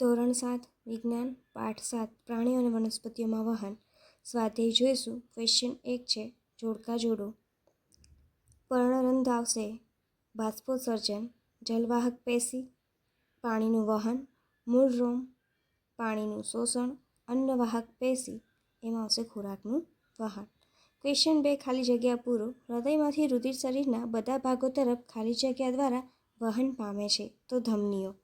ધોરણ સાત, વિજ્ઞાન, પાઠ સાત પ્રાણીઓ અને વનસ્પતિઓમાં વહન. સ્વાધ્યાય જોઈશું. ક્વેશ્ચન એક છે, જોડકા જોડો. પર્ણરંધ આવશે. બાષ્પોત્સર્જન. જલવાહક પેશી. પાણીનું વહન. મૂળ રોમ. પાણીનું શોષણ. અન્નવાહક પેશી. એમાં આવશે ખોરાકનું વહન. ક્વેશ્ચન બે, ખાલી જગ્યા પૂરો. હૃદયમાંથી રુધિર શરીરના બધા ભાગો તરફ ખાલી જગ્યા દ્વારા વહન પામે છે. તો ધમનીઓ.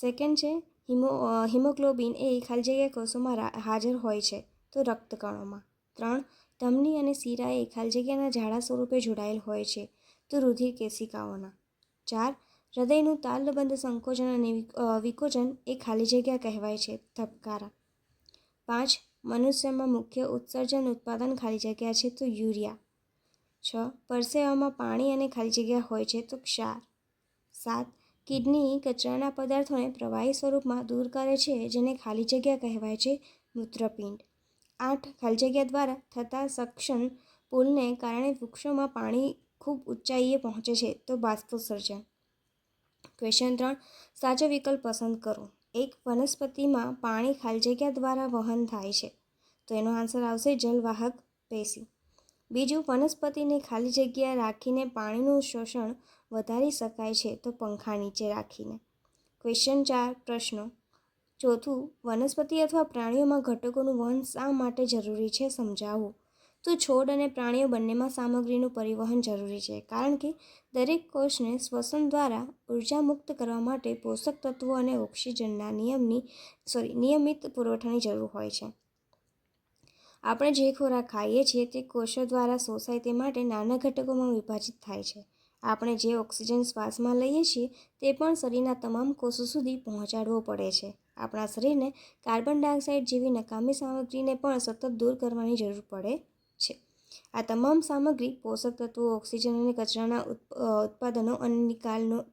સેકન્ડ છે હિમો હિમોગ્લોબિન એ ખાલી જગ્યા કોષોમાં હાજર હોય છે, તો રક્તકણોમાં. ત્રણ, ધમની અને શીરા એ ખાલી જગ્યાના ઝાડા સ્વરૂપે જોડાયેલ હોય છે, તો રુધિર કેશિકાઓના. ચાર, હૃદયનું તાલબદ્ધ સંકોચન અને વિકોચન એ ખાલી જગ્યા કહેવાય છે, ધબકારા. પાંચ, મનુષ્યમાં મુખ્ય ઉત્સર્જન ઉત્પાદન ખાલી જગ્યા છે, તો યુરિયા. છ, પરસેવામાં પાણી અને ખાલી જગ્યા હોય છે, તો ક્ષાર. સાત કિડની કચરાના પદાર્થોને પ્રવાહી સ્વરૂપમાં દૂર કરે છે, જેને ખાલી જગ્યા કહેવાય છે મૂત્રપિંડ. આઠ, ખાલી જગ્યા દ્વારા થતા સક્ષમ પુલને કારણે વૃક્ષોમાં પાણી ખૂબ ઊંચાઈએ પહોંચે છે, તો બાષ્પોત્સર્જન. ક્વેશ્ચન ત્રણ, સાચો વિકલ્પ પસંદ કરો. એક, વનસ્પતિમાં પાણી ખાલી જગ્યા દ્વારા વહન થાય છે, તો એનો આન્સર આવશે જલવાહક પેશી. બીજું વનસ્પતિને ખાલી જગ્યા રાખીને પાણીનું શોષણ વધારી શકાય છે તો પંખા નીચે રાખીને. ક્વેશ્ચન ચાર, પ્રશ્નો. ચોથું, વનસ્પતિ અથવા પ્રાણીઓમાં ઘટકોનું વહન શા માટે જરૂરી છે સમજાવવું તો છોડ અને પ્રાણીઓ બંનેમાં સામગ્રીનું પરિવહન જરૂરી છે, કારણ કે દરેક કોષને શ્વસન દ્વારા ઊર્જા મુક્ત કરવા માટે પોષક તત્વો અને ઓક્સિજનના નિયમની સોરી નિયમિત પુરવઠાની જરૂર હોય છે. આપણે જે ખોરાક ખાઈએ છીએ તે કોષો દ્વારા શોષાય તે માટે નાના ઘટકોમાં વિભાજિત થાય છે. આપણે જે ઓક્સિજન શ્વાસમાં લઈએ છીએ તે પણ શરીરના તમામ કોષો સુધી પહોંચાડવો પડે છે. આપણા શરીરને કાર્બન ડાયોક્સાઇડ જેવી નકામી સામગ્રીને પણ સતત દૂર કરવાની જરૂર પડે છે. આ તમામ સામગ્રી પોષક તત્વો, ઓક્સિજન અને કચરાના ઉત્પ- ઉત્પાદનો અને નિકાલનો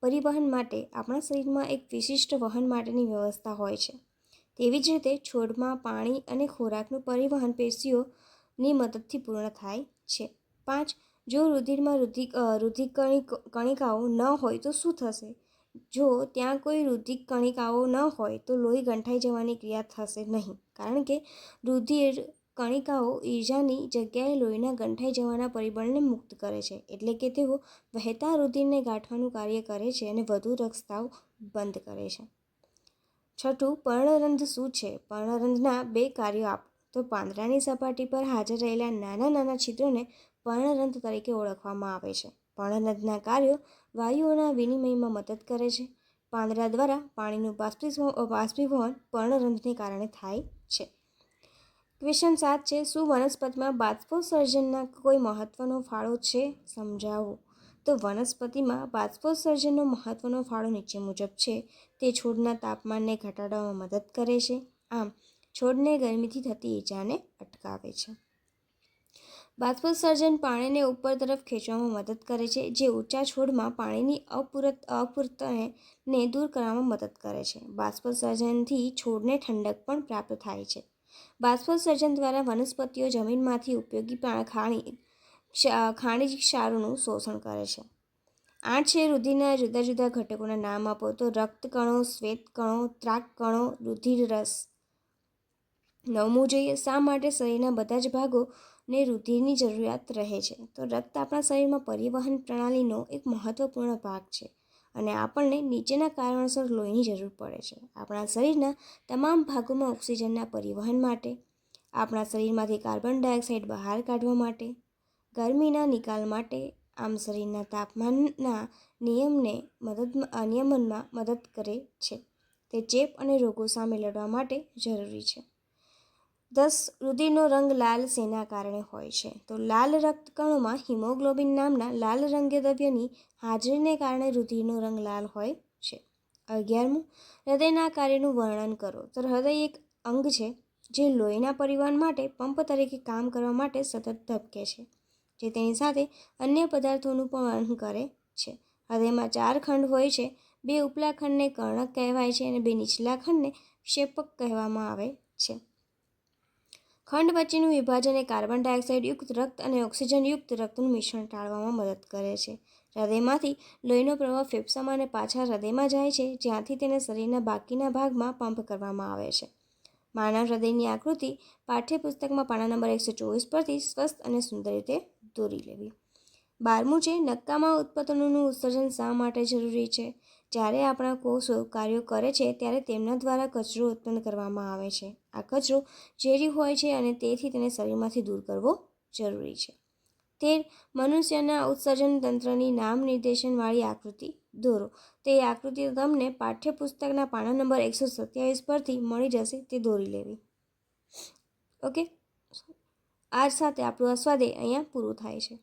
પરિવહન માટે આપણા શરીરમાં એક વિશિષ્ટ વહન માટેની વ્યવસ્થા હોય છે. તેવી જ રીતે છોડમાં પાણી અને ખોરાકનું પરિવહન પેશીઓની મદદથી પૂર્ણ થાય છે. પાંચ, જો રુધિરમાં રુધિક રુધિક કણિક- કણિકાઓ ન હોય તો શું થશે? જો ત્યાં કોઈ રુધિક કણિકાઓ ન હોય તો લોહી ગંઠાઈ જવાની ક્રિયા થશે નહીં, કારણ કે રુધિર કણિકાઓ ઈજાની જગ્યાએ લોહીના ગંઠાઈ જવાના પરિબળને મુક્ત કરે છે, એટલે કે તેઓ વહેતા રુધિરને ગાંઠવાનું કાર્ય કરે છે અને વધુ રક્તસ્રાવ બંધ કરે છે. છઠ્ઠું પર્ણરંધ્ર શું છે? પર્ણરંધ્રના બે કાર્યો આપો. તો પાંદડાની સપાટી પર હાજર રહેલા નાના નાના છિદ્રોને પર્ણરંધ્ર તરીકે ઓળખવામાં આવે છે. પર્ણરંધ્રના કાર્યો વાયુઓના વિનિમયમાં મદદ કરે છે. પાંદડા દ્વારા પાણીનું બાષ્પીભવન બાષ્પીભવન પર્ણરંધ્રને કારણે થાય છે. ક્વેશ્ચન સાત છે, શું વનસ્પતિમાં બાષ્પોત્સર્જનના કોઈ મહત્વનો ફાળો છે? સમજાવો. તો વનસ્પતિમાં બાષ્પોત્સર્જનનો મહત્વનો ફાળો નીચે મુજબ છે. તે છોડના તાપમાનને ઘટાડવામાં મદદ કરે છે. આમ, છોડને ગરમીથી થતી ઈજાને અટકાવે છે. બાષ્પોત્સર્જન પાણીને ઉપર તરફ ખેંચવામાં મદદ કરે છે, જે ઊંચા છોડમાં પાણીની અપૂરત, અપૂરતને દૂર કરવામાં મદદ કરે છે. બાષ્પોત્સર્જનથી છોડને ઠંડક પણ પ્રાપ્ત થાય છે. બાષ્પોત્સર્જન દ્વારા વનસ્પતિઓ જમીનમાંથી ઉપયોગી ખાણી ખનિજ ક્ષારોનું શોષણ કરે છે. આઠ છે, રુધિરના જુદા જુદા ઘટકોના નામ આપો. તો રક્તકણો, શ્વેતકણો ત્રાકકણો રુધિર રસ નવમું જોઈએ, શા માટે શરીરના બધા જ ભાગોને રુધિરની જરૂરિયાત રહે છે? તો રક્ત આપણા શરીરમાં પરિવહન પ્રણાલીનો એક મહત્વપૂર્ણ ભાગ છે અને આપણને નીચેના કારણોસર લોહીની જરૂર પડે છે. આપણા શરીરના તમામ ભાગોમાં ઓક્સિજનના પરિવહન માટે, આપણા શરીરમાંથી કાર્બન ડાયોક્સાઇડ બહાર કાઢવા માટે ગરમીના નિકાલ માટે આમ શરીરના તાપમાનના નિયમને મદદ નિયમનમાં મદદ કરે છે. તે ચેપ અને રોગો સામે લડવા માટે જરૂરી છે. દસ, રુધિરનો રંગ લાલ શેના કારણે હોય છે? તો લાલ રક્તકણોમાં હિમોગ્લોબિન નામના લાલ રંગીય દ્રવ્યની હાજરીને કારણે રુધિરનો રંગ લાલ હોય છે. અગિયારમું, હૃદયના કાર્યનું વર્ણન કરો. તો હૃદય એક અંગ છે જે લોહીના પરિવહન માટે, પંપ તરીકે કામ કરવા માટે સતત ધબકે છે. જે તેની સાથે અન્ય પદાર્થોનું પણ વહન કરે છે. હૃદયમાં ચાર ખંડ હોય છે. બે ઉપલા ખંડને કર્ણક કહેવાય છે અને બે નીચલા ખંડને ક્ષેપક કહેવામાં આવે છે. ખંડ વચ્ચેનું વિભાજન એ કાર્બન ડાયોક્સાઇડ યુક્ત રક્ત અને ઓક્સિજન યુક્ત રક્તનું મિશ્રણ ટાળવામાં મદદ કરે છે. હૃદયમાંથી લોહીનો પ્રવાહ ફેફસામાં અને પાછા હૃદયમાં જાય છે, જ્યાંથી તેને શરીરના બાકીના ભાગમાં પંપ કરવામાં આવે છે. માનવ હૃદયની આકૃતિ પાઠ્યપુસ્તકમાં પાના નંબર એકસો ચોવીસ પરથી સ્વસ્થ અને સુંદર રીતે દોરી લેવી. બારમું છે નક્કામાં ઉત્પાદનોનું ઉત્સર્જન શા માટે જરૂરી છે? જ્યારે આપણા કોષો કાર્યો કરે છે, ત્યારે તેમના દ્વારા કચરો ઉત્પન્ન કરવામાં આવે છે. આ કચરો ઝેરી હોય છે અને તેથી તેને શરીરમાંથી દૂર કરવો જરૂરી છે. તેર, મનુષ્યના ઉત્સર્જન તંત્રની નામ નિર્દેશનવાળી આકૃતિ દોરો. તે આકૃતિ તમને પાઠ્યપુસ્તકના પાના નંબર એકસો સત્યાવીસ પરથી મળી જશે, તે દોરી લેવી. ઓકે? આ સાથે આપણું આ સ્વાદે અહીંયા પૂરું થાય છે.